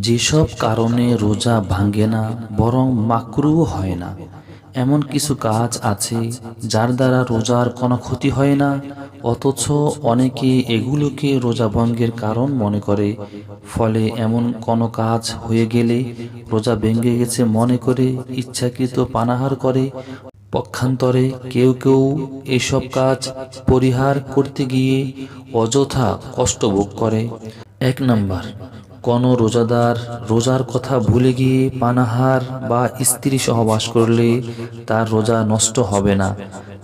যেসব কারণে রোজা ভাঙে না, বরং মাকরুও হয় না। এমন কিছু কাজ আছে যার দ্বারা রোজার কোনো ক্ষতি হয় না, অথচ অনেকে এগুলোকে রোজা ভঙ্গের কারণ মনে করে। ফলে এমন কোনো কাজ হয়ে গেলে রোজা ভেঙে গেছে মনে করে, ইচ্ছাকৃত পানাহার করে। পক্ষান্তরে কেউ কেউ এসব কাজ পরিহার করতে গিয়ে অযথা কষ্ট ভোগ করে। এক নাম্বার কোনো রোজাদার রোজার কথা ভুলে গিয়ে পানাহার বা স্ত্রী সহবাস করলে তার রোজা নষ্ট হবে না।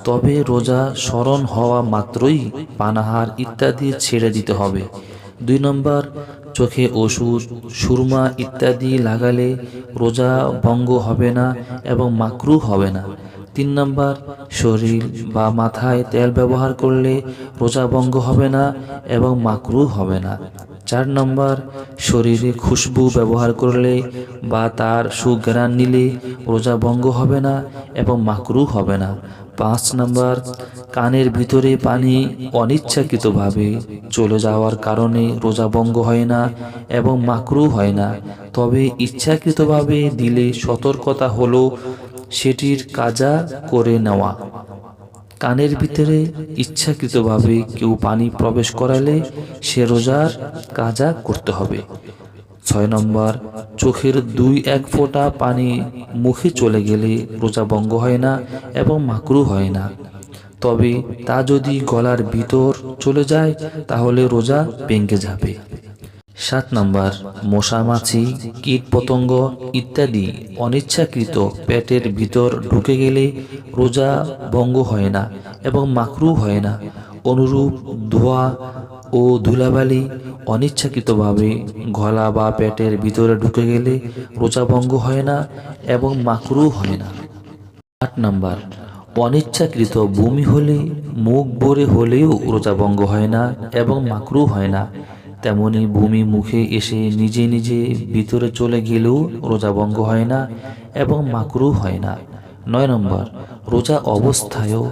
তবে রোজা স্মরণ হওয়া মাত্রই পানাহার ইত্যাদি ছেড়ে দিতে হবে। দুই নম্বর, চোখে ওষুধ, সুরমা ইত্যাদি লাগালে রোজা ভঙ্গ হবে না এবং মাকরু হবে না। তিন নম্বর, শরীর বা মাথায় তেল ব্যবহার করলে রোজা ভঙ্গ হবে না এবং মাকরু হবে না। চার নম্বর, শরীরে খুশবু ব্যবহার করলে বা তার সুঘ্রাণ নিলে রোজা ভঙ্গ হবে না এবং মাকরু হবে না। পাঁচ নম্বর, কানের ভিতরে পানি অনিচ্ছাকৃতভাবে চলে যাওয়ার কারণে রোজা ভঙ্গ হয় না এবং মাকরু হয় না। তবে ইচ্ছাকৃতভাবে দিলে সতর্কতা হলো সেটির কাজা করে নেওয়া। কানের ভিতরে ইচ্ছাকৃতভাবে কেউ পানি প্রবেশ করালে সে রোজার কাজা করতে হবে। ছয় নম্বর, চোখের দুই এক ফোঁটা পানি মুখে চলে গেলে রোজা ভঙ্গ হয় না এবং মাকরু হয় না। তবে তা যদি গলার ভিতর চলে যায়, তাহলে রোজা ভেঙে যাবে। সাত নম্বর মশা মাছি কীট পতঙ্গ ইত্যাদি অনিচ্ছাকৃত পেটের ভিতর ঢুকে গেলে রোজা ভঙ্গ হয় না এবং মাকরু হয় না। অনুরূপ ধোয়া ও ধুলাবালি অনিচ্ছাকৃতভাবে গলা বা পেটের ভিতরে ঢুকে গেলে রোজা ভঙ্গ হয় না এবং মাকরু হয় না। আট নাম্বার, অনিচ্ছাকৃত বমি হলে, মুখ ভরে হলেও রোজা ভঙ্গ হয় না এবং মাকরু হয় না। তেমনি ভূমি মুখে এসে নিজে নিজে ভিতরে চলে গেলেও রোজা ভঙ্গ হয় না এবং মাকরু হয় না। নয় নম্বর, রোজা অবস্থায়ও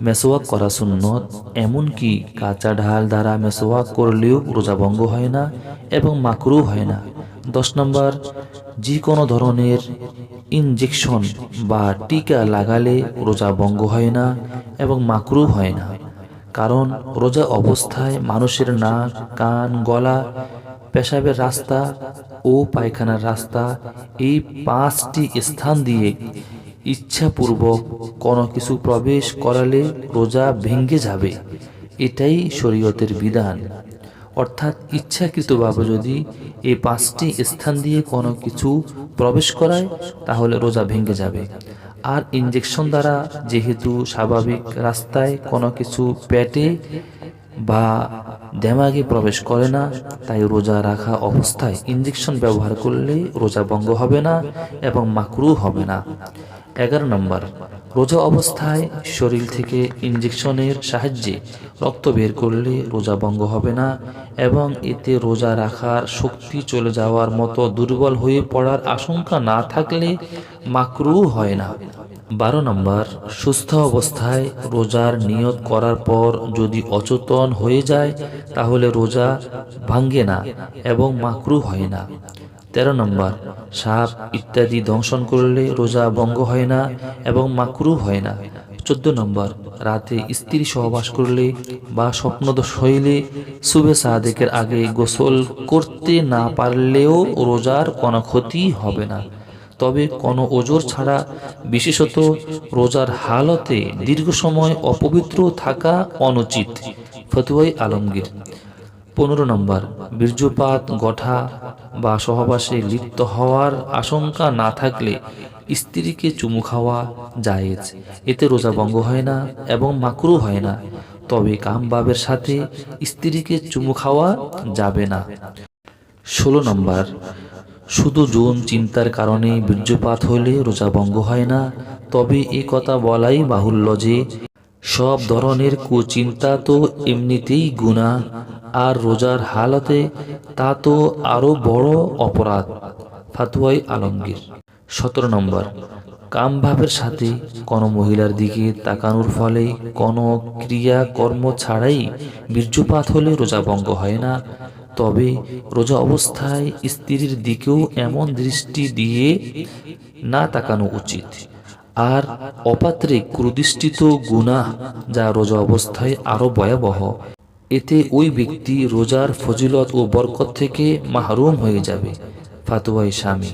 মেসোয়াক করা সুন্নত, এমনকি কাঁচা ঢাল দ্বারা মেসোয়াক করলেও রোজা ভঙ্গ হয় না এবং মাকরু হয় না। দশ নম্বর যে কোনো ধরনের ইনজেকশন বা টিকা লাগালে রোজা ভঙ্গ হয় না এবং মাকরু হয় না। কারণ রোজা অবস্থায় মানুষের নাক, কান, গলা, পেশাবের রাস্তা ও পায়খানার রাস্তা এই পাঁচটি স্থান দিয়ে ইচ্ছাপূর্বক কোনো কিছু প্রবেশ করালে রোজা ভেঙ্গে যাবে। এটাই শরীয়তের বিধান। অর্থাৎ ইচ্ছাকৃতভাবে যদি এই পাঁচটি স্থান দিয়ে কোনো কিছু প্রবেশ করায়, তাহলে রোজা ভেঙে যাবে। আর ইঞ্জেকশন দ্বারা যেহেতু স্বাভাবিক রাস্তায় কোনো কিছু পেটে বা দেমাগে প্রবেশ করে না, তাই রোজা রাখা অবস্থায় ইঞ্জেকশন ব্যবহার করলে রোজা ভঙ্গ হবে না এবং মাকরু হবে না। এগারো নম্বর রোজা অবস্থায় শরীর থেকে ইঞ্জেকশনের সাহায্যে রক্ত বের করলে রোজা ভঙ্গ হবে না এবং এতে রোজা রাখার শক্তি চলে যাওয়ার মতো দুর্বল হয়ে পড়ার আশঙ্কা না থাকলে মাকরু হয় না। বারো নম্বর, সুস্থ অবস্থায় রোজার নিয়ত করার পর যদি অচেতন হয়ে যায়, তাহলে রোজা ভাঙ্গে না এবং মাকরু হয় না। তেরো নম্বর, সাপ ইত্যাদি দংশন করলে রোজা ভঙ্গ হয় না এবং মাকরু হয় না। চোদ্দ নম্বর, রাতে স্ত্রী সহবাস করলে বা স্বপ্নদোষ হইলে শুভে সাদেকের আগে গোসল করতে না পারলেও রোজার কোনো ক্ষতি হবে না। তবে কোনো ওজোর ছাড়া, বিশেষত রোজার হালতে দীর্ঘ সময় অপবিত্র থাকা অনুচিত। ফতুয়াই আলমগীর। পনেরো নম্বর, বীর্যপাত, গঠা বা সহবাসে লিপ্ত হওয়ার আশঙ্কা না থাকলে স্ত্রীকে চুমু খাওয়া জায়েজ। এতে রোজা ভঙ্গ হয় না এবং মাকরু হয় না। তবে কামবাবের সাথে স্ত্রীকে চুমু খাওয়া যাবে না। ষোলো নম্বর, শুধু যৌন চিন্তার কারণে বীর্যপাত হলে রোজা ভঙ্গ হয় না। তবে এ কথা বলাই বাহুল্য যে, সব ধরনের কুচিন্তা তো এমনিতেই গুণা আর রোজার হালতে তা তো আরও বড় অপরাধ, ফাতুয়াই আলমগীর। সতেরো নম্বর কামভাবের সাথে কোনো মহিলার দিকে তাকানোর ফলে কোনো ক্রিয়া কর্ম ছাড়াই বীর্যপাত হলে রোজা ভঙ্গ হয় না। তবে রোজা অবস্থায় স্ত্রীর দিকেও এমন দৃষ্টি দিয়ে না তাকানো উচিত। আর অপাত্রে কুদৃষ্টিত গুনাহ যা রোজা অবস্থায় আরও ভয়াবহ। এতে ওই ব্যক্তি রোজার ফজিলত ও বরকত থেকে মাহরুম হয়ে যাবে ফাতুয়াই স্বামী